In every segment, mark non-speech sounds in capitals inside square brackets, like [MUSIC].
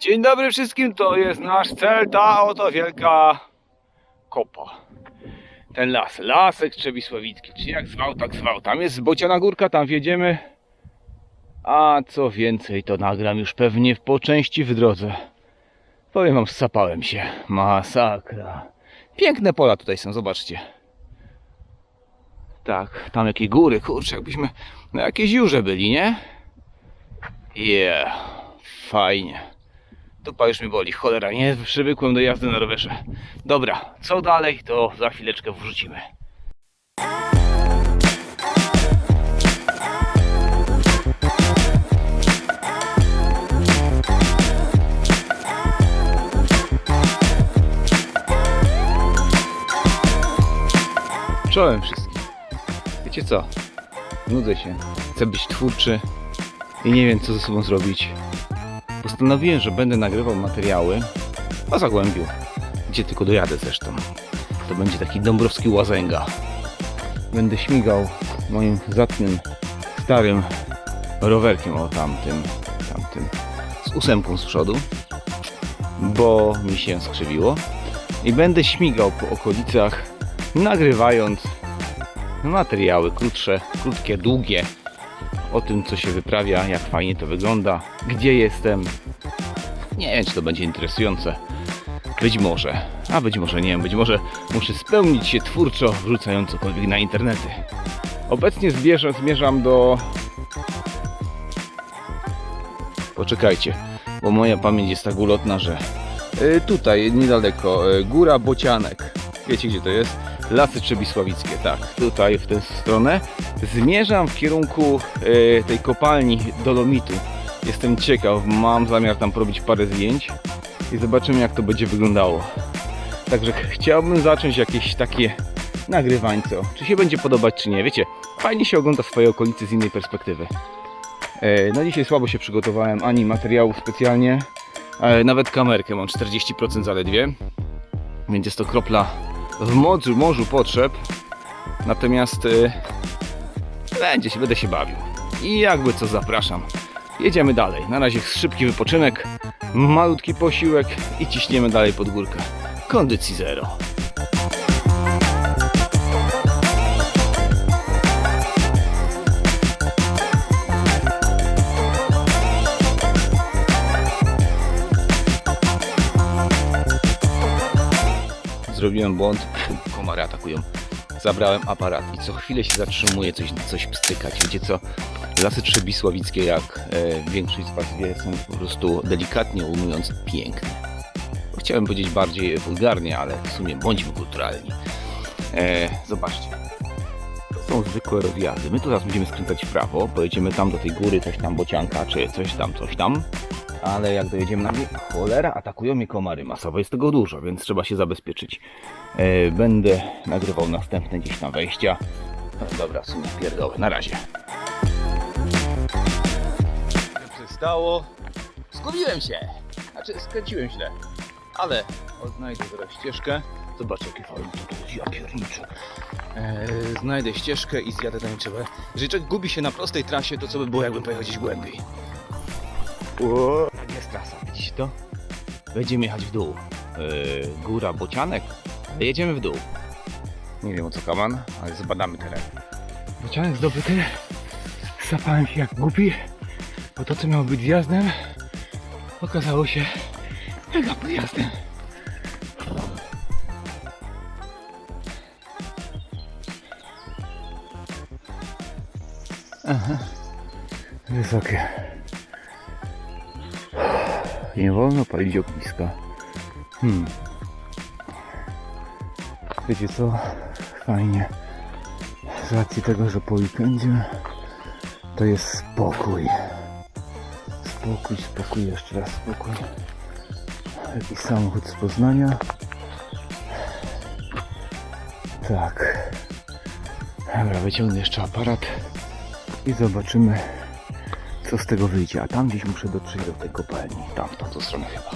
Dzień dobry wszystkim, to jest nasz cel, ta oto wielka kopa. Ten las, lasek Trzebisławicki, czy jak zwał, tak zwał. Tam jest bociana górka, tam wjedziemy. A co więcej, to nagram już pewnie po części w drodze. Powiem wam, sapałem się. Masakra. Piękne pola tutaj są, zobaczcie. Tak, tam jakie góry, kurczę, jakbyśmy na jakiejś jurze byli, nie? Yeah, fajnie. Dupa już mi boli, cholera, nie przywykłem do jazdy na rowerze. Dobra, co dalej, to za chwileczkę wrzucimy. Czołem wszystkim. Wiecie co? Nudzę się. Chcę być twórczy i nie wiem co ze sobą zrobić. Postanowiłem, że będę nagrywał materiały o Zagłębiu, gdzie tylko dojadę zresztą. To będzie taki dąbrowski łazęga. Będę śmigał moim zacnym, starym rowerkiem, o tamtym, tamtym, z ósemką z przodu, bo mi się skrzywiło. I będę śmigał po okolicach, nagrywając materiały krótsze, krótkie, długie, o tym, co się wyprawia, jak fajnie to wygląda, gdzie jestem. Nie wiem, czy to będzie interesujące. Być może, a być może nie, być może muszę spełnić się twórczo, wrzucając cokolwiek na internety. Obecnie zbierzę, zmierzam do... Poczekajcie, bo moja pamięć jest tak ulotna, że... Y, tutaj, niedaleko, y, Góra Bocianek. Wiecie, gdzie to jest? Lasy Trzebisławickie, tak, tutaj w tę stronę. Zmierzam w kierunku e, tej kopalni dolomitu. Jestem ciekaw, mam zamiar tam porobić parę zdjęć i zobaczymy jak to będzie wyglądało. Także ch- chciałbym zacząć jakieś takie nagrywańco. Czy się będzie podobać, czy nie. Wiecie, fajnie się ogląda swoje okolice z innej perspektywy. E, no dzisiaj słabo się przygotowałem, ani materiału specjalnie, e, nawet kamerkę mam 40% zaledwie. Więc jest to kropla w morzu, morzu potrzeb. Natomiast y, będzie się, będę się bawił. I jakby co zapraszam. Jedziemy dalej. Na razie szybki wypoczynek, malutki posiłek i ciśniemy dalej pod górkę. Kondycji zero. Zrobiłem błąd, komary atakują. Zabrałem aparat i co chwilę się zatrzymuję coś, coś pstrykać. Wiecie co? Lasy Trzebisławickie, jak e, większość z Was wie, są po prostu delikatnie ujmując piękne. Chciałem powiedzieć bardziej wulgarnie, ale w sumie bądźmy kulturalni. E, zobaczcie. To są zwykłe rozjazdy. My tu teraz będziemy skręcać w prawo, pojedziemy tam do tej góry, coś tam bocianka, czy coś tam, coś tam. Ale jak dojedziemy na mnie, cholera, atakują mnie komary masowo, jest tego dużo, więc trzeba się zabezpieczyć. E, będę nagrywał następne gdzieś tam wejścia. No, dobra, w sumie pierdoły, na razie. Przystało. Zgubiłem się. Znaczy, skręciłem źle. Ale odnajdę zaraz ścieżkę. Zobacz, jakie fajne to jest, ja pierniczę. Eee, znajdę ścieżkę i zjadę trzeba. Jeżeli człowiek gubi się na prostej trasie, to co by było, jakby pojechał gdzieś głębiej. O, tak jest trasa, widzicie to? Będziemy jechać w dół. Eee, góra Bocianek, jedziemy w dół. Nie wiem o co kaman, ale zbadamy teren. Bocianek zdobyty. Sapałem się jak głupi, bo to co miało być zjazdem, okazało się mega podjazdem. Aha, wysokie. Nie wolno palić ogniska. Hmm. Wiecie co? Fajnie. Z racji tego, że po weekendzie to jest spokój. Spokój, spokój, jeszcze raz spokój. Jakiś samochód z Poznania. Tak. Dobra, wyciągnę jeszcze aparat i zobaczymy co z tego wyjdzie. A tam gdzieś muszę dotrzeć do tej kopalni. Tam, w tamtą stronę chyba.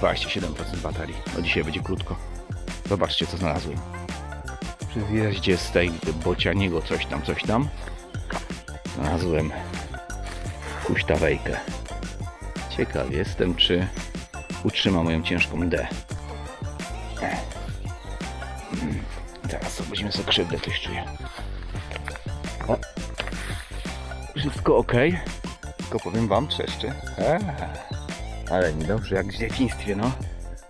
27% baterii. No dzisiaj będzie krótko. Zobaczcie co znalazłem. Przy zjeździe z tej bocianiego coś tam, coś tam. Znalazłem huśtawejkę. Ciekaw jestem, czy utrzyma moją ciężką D. Mm, Zaraz zobaczymy sobie krzywdę, coś czuję. O. Wszystko ok. Tylko powiem wam, trzeszczy. Eee, ale niedobrze, jak w dzieciństwie, no.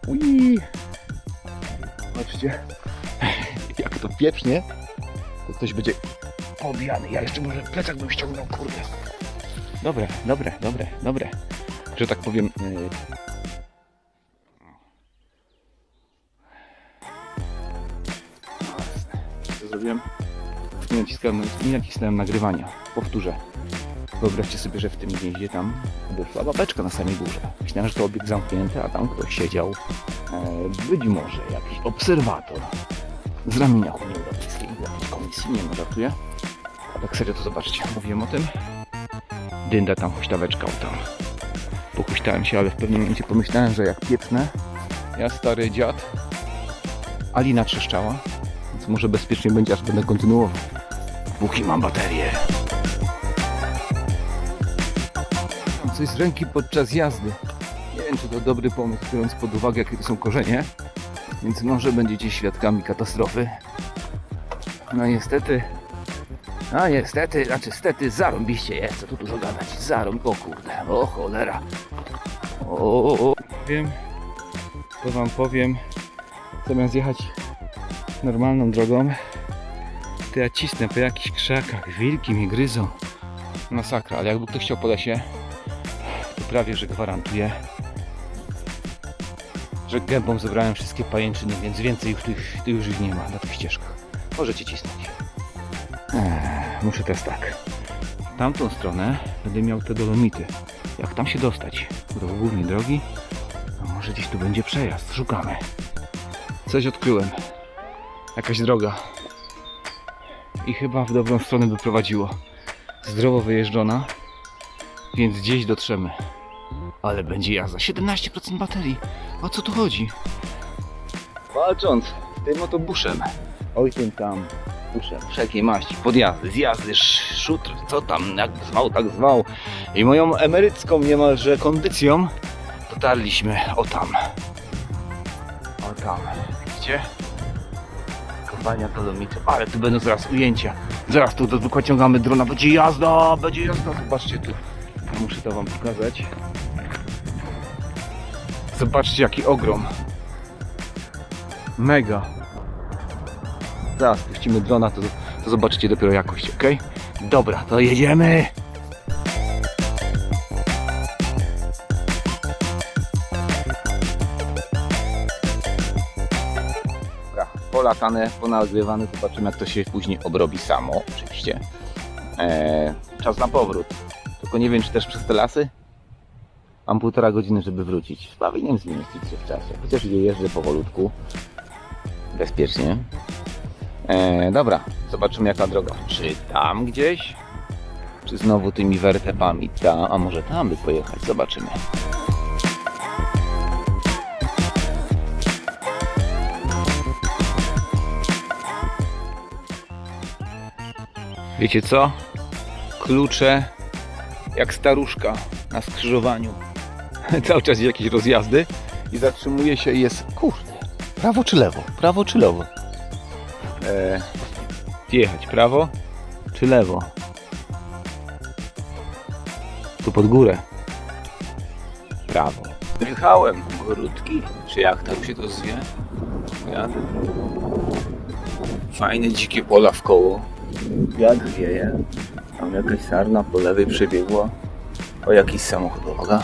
Ui. Patrzcie, [LAUGHS] jak to pieprznie, to ktoś będzie pobijany. Ja jeszcze może plecak bym ściągnął, kurde. Dobre, dobre, dobre, dobre. Że tak powiem... Yy... Co zrobiłem? Nie naciskałem, nie nacisnąłem nagrywania. Powtórzę. Wyobraźcie sobie, że w tym gnieździe tam wyszła babeczka na samej górze. Myślałem, że to obiekt zamknięty, a tam ktoś siedział. E, być może jakiś obserwator z ramienia Unii Europejskiej, jakiejś komisji, nie no, żartuję. A tak serio to zobaczcie, mówiłem o tym. Dynda tam huśtaweczka o tam. Pochuśtałem się, ale w pewnym momencie pomyślałem, że jak pieprzne, ja stary dziad, Alina trzeszczała, więc może bezpiecznie będzie, aż będę kontynuował. Póki mam baterię. Coś z ręki podczas jazdy. Nie wiem, czy to dobry pomysł, biorąc pod uwagę, jakie to są korzenie. Więc może będziecie świadkami katastrofy. No niestety. A niestety, znaczy stety, zarąbiście jest, co tu dużo gadać. Zarąb, o kurde, o cholera. O, o, o. Wiem, to wam powiem, zamiast jechać normalną drogą, to ja cisnę po jakichś krzakach, wilki mnie gryzą. Masakra, ale jakby ktoś chciał po lesie, prawie, że gwarantuję, że gębą zebrałem wszystkie pajęczyny, więc więcej już tych, już ich nie ma na tych ścieżkach. Możecie cisnąć. Ech, muszę teraz tak. W tamtą stronę będę miał te dolomity. Jak tam się dostać? Do głównej drogi? A może gdzieś tu będzie przejazd? Szukamy. Coś odkryłem. Jakaś droga. I chyba w dobrą stronę by prowadziło. Zdrowo wyjeżdżona, więc gdzieś dotrzemy. Ale będzie jazda. 17% baterii. O co tu chodzi? Walcząc z tym oto buszem. Oj tym tam buszem. Wszelkiej maści. Podjazdy, zjazdy, sz- szutr, co tam, jak zwał, tak zwał. I moją emerycką niemalże kondycją dotarliśmy o tam. O tam. Widzicie? Kompania Dolomity. Ale tu będą zaraz ujęcia. Zaraz tu do- wyciągamy drona. Będzie jazda, będzie jazda. Zobaczcie tu. Muszę to wam pokazać. Zobaczcie jaki ogrom. Mega. Zaraz puścimy drona, to, to zobaczycie dopiero jakość, ok? Dobra, to jedziemy! Polatane, ponagrywane, zobaczymy jak to się później obrobi samo, oczywiście. Eee, czas na powrót. Tylko nie wiem, czy też przez te lasy? Mam półtora godziny, żeby wrócić. Powinienem zmieścić się w czasie. Chociaż jeżdżę powolutku. Bezpiecznie. E, dobra, zobaczymy jaka droga. Czy tam gdzieś? Czy znowu tymi wertepami tam? A może tam by pojechać? Zobaczymy. Wiecie co? Klucze jak staruszka na skrzyżowaniu. [LAUGHS] Cały czas jakieś rozjazdy i zatrzymuje się i jest kurde. Prawo czy lewo? Prawo czy lewo? E, jechać prawo czy lewo? Tu pod górę. Prawo. Jechałem górutki, czy jak tam się to zwie? Jadę. Fajne dzikie pola w koło. Wiatr wieje. Tam jakaś sarna po lewej przebiegła. O jakiś samochód, uwaga.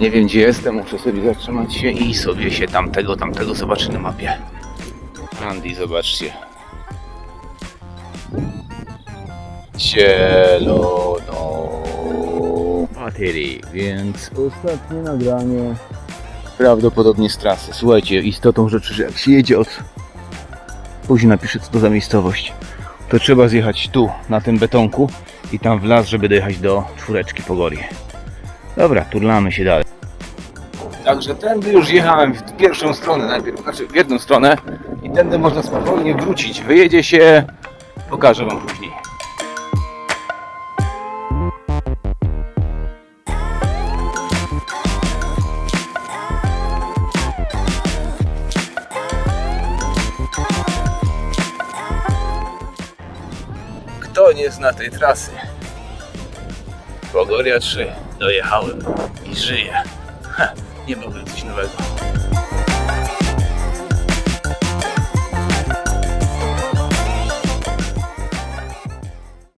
Nie wiem gdzie jestem, muszę sobie zatrzymać się i sobie się tamtego, tamtego zobaczyć na mapie. Andy, zobaczcie. Zielono. Baterii, więc ostatnie nagranie prawdopodobnie z trasy. Słuchajcie, istotą rzeczy, że jak się jedzie od... Później napiszę co to za miejscowość. To trzeba zjechać tu, na tym betonku i tam w las, żeby dojechać do czwóreczki Pogori. Dobra, turlamy się dalej. Także tędy już jechałem w pierwszą stronę najpierw, znaczy w jedną stronę i tędy można spokojnie wrócić. Wyjedzie się, pokażę wam później. Nie zna tej trasy? Pogoria 3. Dojechałem i żyję. Ha, nie byłby coś nowego.